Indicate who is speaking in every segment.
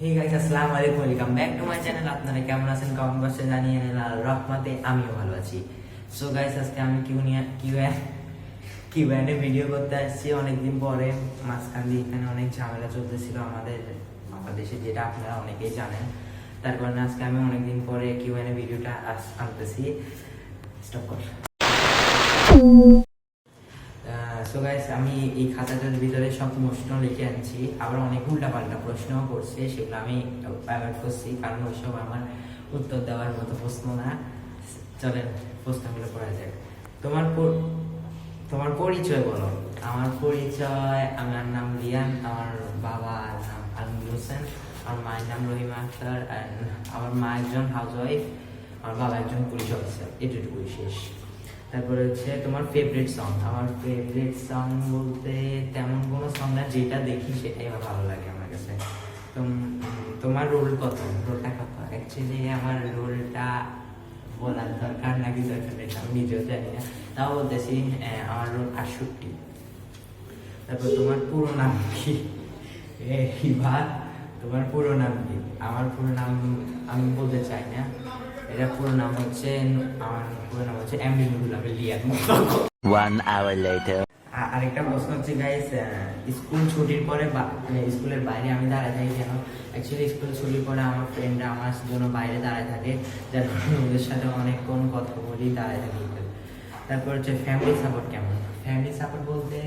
Speaker 1: হে guys আসসালামু আলাইকুম welcome back to my channel আপনারা কেমন আছেন? কমেন্ট বক্সে জানিয়ে নিন আর রহমতে। আমিও ভালো আছি। সো গাইস আজকে আমি কিউ নিয়ে কিউ কিউ এনে ভিডিও করতে আসছি। অনেকদিন পরে মাঝখান দিয়ে এখানে অনেক ঝামেলা চলতেছিল আমাদের বাংলাদেশে যেটা আপনারা অনেকেই জানেন। তার কারণে আজকে আমি অনেকদিন পরে কিউ এনে ভিডিওটা আনতেছি। স্টপ কর। সো গাইস আমি এই খাতাটার ভিতরে সব প্রশ্ন লিখে আনছি। আবার অনেক উল্টা পাল্টা প্রশ্নও করছে, সেগুলো আমি অ্যাভয়েড করছি, কারণ ওইসব আমার উত্তর দেওয়ার মতো প্রশ্ন না। চলেন, প্রশ্নগুলো করা যাক। তোমার তোমার পরিচয় বলো। আমার পরিচয়, আমার নাম রিয়ান আমার বাবার নাম আলমগীর হোসেন, আমার মায়ের নাম রহিমা আক্তার আমার মা একজন হাউস ওয়াইফ আমার বাবা একজন পুলিশ অফিসার এটুকুই শেষ। তারপরে হচ্ছে তোমার ফেভারিট সং আমার ফেভারিট সং বলতে তেমন কোনো সং না, যেটা দেখি সেটাই আমার ভালো লাগে আমার কাছে। তোমার রোল কত? রোলটা কত? অ্যাকচুয়ালি আমার রোলটা বলার দরকার নাকি দরকার নেই, আমি নিজেও জানি না। তাও বলতেছি আমার রোল আটষট্টি তারপর তোমার পুরো নাম কি? হিবা তোমার পুরো নাম কি? আমার পুরো নাম আমি বলতে চাই না। এটা পুরো নাম হচ্ছে আমার পুরো নাম হচ্ছে এমডি নুরুল আমি লিয়ান
Speaker 2: One hour later.
Speaker 1: আ- আরেকটা প্রশ্ন হচ্ছে গাইস স্কুল ছুটির পরে মানে স্কুলের বাইরে আমি দাঁড়ায় থাকি কেন? অ্যাকচুয়ালি স্কুল ছুটির পরে আমার ফ্রেন্ডরা আমার জন্য বাইরে দাঁড়ায় থাকে যার কারণে ওদের সাথে অনেকক্ষণ কথা বলি দাঁড়ায় থাকি। তারপর হচ্ছে ফ্যামিলি সাপোর্ট কেমন? ফ্যামিলি সাপোর্ট বলতে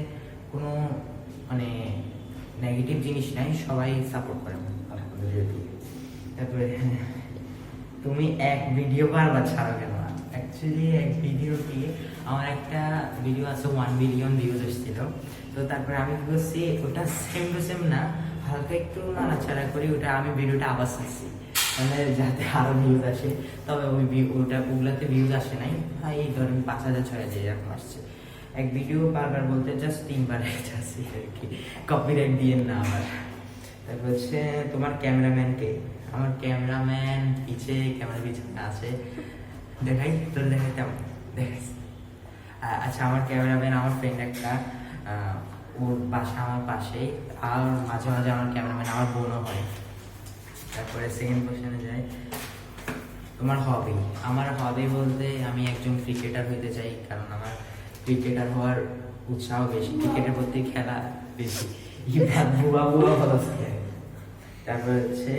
Speaker 1: কোনো মানে নেগেটিভ জিনিস নাই সবাই সাপোর্ট করে। তারপরে তুমি এক ভিডিও বারবার ছাড়ো কেন? অ্যাকচুয়ালি এক ভিডিও কি, আমার একটা ভিডিও আছে ওয়ান বিলিয়ন ভিউজ এসেছিল তো তারপরে আমি করছি ওটা সেম টু সেম না, হালকা একটু নাড়াচাড়া করি, ওটা আমি ভিডিওটা আবার ছাড়ছি। মানে যাতে আরও ভিউজ আসে। তবে ওই ওটা ওগুলাতে ভিউজ আসে নাই। এই ধরেন পাঁচ হাজার, ছয় হাজার এরকম আসছে। এক ভিডিও বারবার বলতে জাস্ট তিনবার যাচ্ছি আর কি। কপিরাইট দিয়ে না আমার। তারপর হচ্ছে তোমার ক্যামেরাম্যান কে? আমার ক্যামেরাম্যান পিছে ক্যামেরা পিছনে আছে। দেখাই তোর দেখাইতাম আচ্ছা আমার ক্যামেরাম্যান আমার ফ্রেন্ড একটা ওর বাসা আমার পাশেই আর মাঝে মাঝে আমার ক্যামেরাম্যান আমার বোনও হয়। তারপরে সেকেন্ড কোশ্চেনে যাই তোমার হবি আমার হবি বলতে আমি একজন ক্রিকেটার হইতে চাই কারণ আমার ক্রিকেটার হওয়ার উৎসাহ বেশি। ক্রিকেটের প্রতি খেলা বেশি। বুয়া বুয়া তারপর হচ্ছে,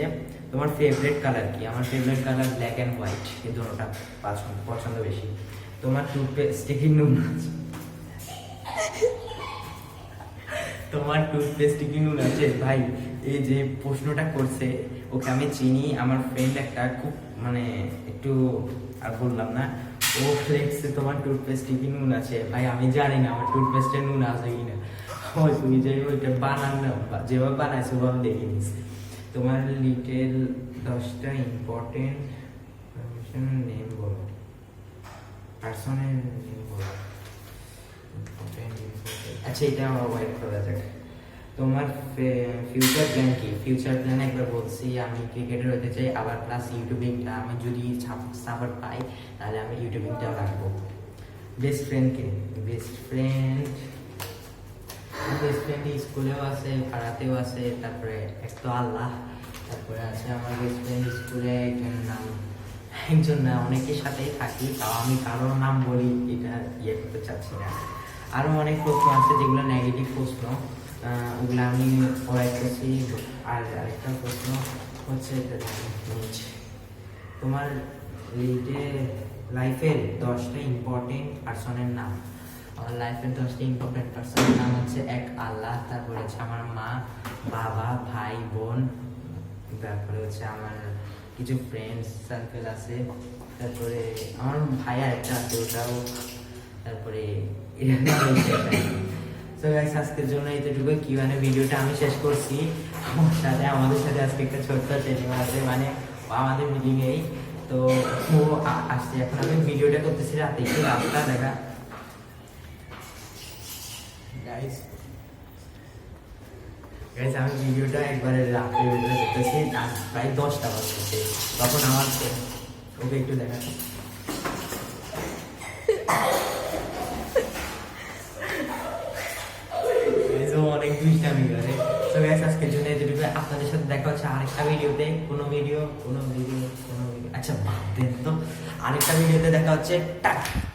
Speaker 1: তোমার ফেভারিট কালার কি? আমার favourite colour black and white এই দুটোটা পছন্দ পছন্দ বেশি। তোমার টুথপেস্টে কি নুন? আছে তোমার টুথপেস্টে কি নুন? আছে ভাই, এই যে প্রশ্নটা করছে, ওকে আমি চিনি, আমার ফ্রেন্ড একটা খুব মানে একটু আর বললাম না, ও ফ্লেক্সে তোমার টুথপেস্টে কি নুন আছে? ভাই, আমি জানি না, আমার টুথপেস্টে নুন আছে কিনা। ওই তুমি যে ওইটা বানান না যেভাবে বানাইছো, ওভাবে দেখে নিছি তোমার লিটেল দশটা ইম্পর্টেন্ট নেম বলো। পার্সনের নেম বলো. আচ্ছা এটা আমার ওয়াইফ করা যাক। তোমার ফিউচার প্ল্যান কি? ফিউচার প্ল্যান একবার বলছি, আমি ক্রিকেটার হতে চাই, আবার প্লাস ইউটিউবিংটা আমি যদি সাপোর্ট পাই, তাহলে আমি ইউটিউবিংটাও রাখব। বেস্ট ফ্রেন্ড কে? বেস্ট ফ্রেন্ড স্কুলেও আছে, পাড়াতেও আছে, তারপরে এক তো আল্লাহ, তারপরে আছে আমার বেস্ট স্কুলে একজনের নাম, একজন না, অনেকের সাথেই থাকি, তাও আমি কারোর নাম বলি, এটা ইয়ে করতে চাচ্ছি না। আরও অনেক প্রশ্ন আছে যেগুলো নেগেটিভ প্রশ্ন ওগুলো আমি পড়াই করছি আর আরেকটা প্রশ্ন হচ্ছে। তোমার লিডে লাইফের দশটা ইম্পর্টেন্ট পার্সনের নাম? আমার লাইফের দশটা ইম্পর্টেন্ট পার্সনের নাম হচ্ছে এক আল্লাহ, তারপরে হচ্ছে আমার মা, বাবা, ভাই, বোন, তারপরে হচ্ছে আমার কিছু ফ্রেন্ডস সার্কেল আছে, তারপরে আমার ভাই আরেকটা আছে, ওটাও, তারপরে তো গাইস আজকের জন্য এতটুকু কি মানে ভিডিওটা আমি শেষ করছি। আমার সাথে, আমাদের সাথে আজকে একটা ছোট্ট ট্রেনিং আছে মানে আমাদের মিটিং এই। তো ও আসছে। এখন আমি ভিডিওটা করতেছি রাতে, একটু রাতটা দেখা। গাইস গাইস আমি ভিডিওটা একবারে রাতে রাত প্রায় দশটা বাজতেছে। তখন আমার ওকে একটু দেখা অনেক দুষ্টামি করে। তো গাইস জন্য আপনাদের সাথে দেখা হচ্ছে আরেকটা ভিডিওতে। কোনো ভিডিও কোনো ভিডিও, কোনো আচ্ছা বাদ দেন তো। আরেকটা ভিডিওতে দেখা হচ্ছে টাটা।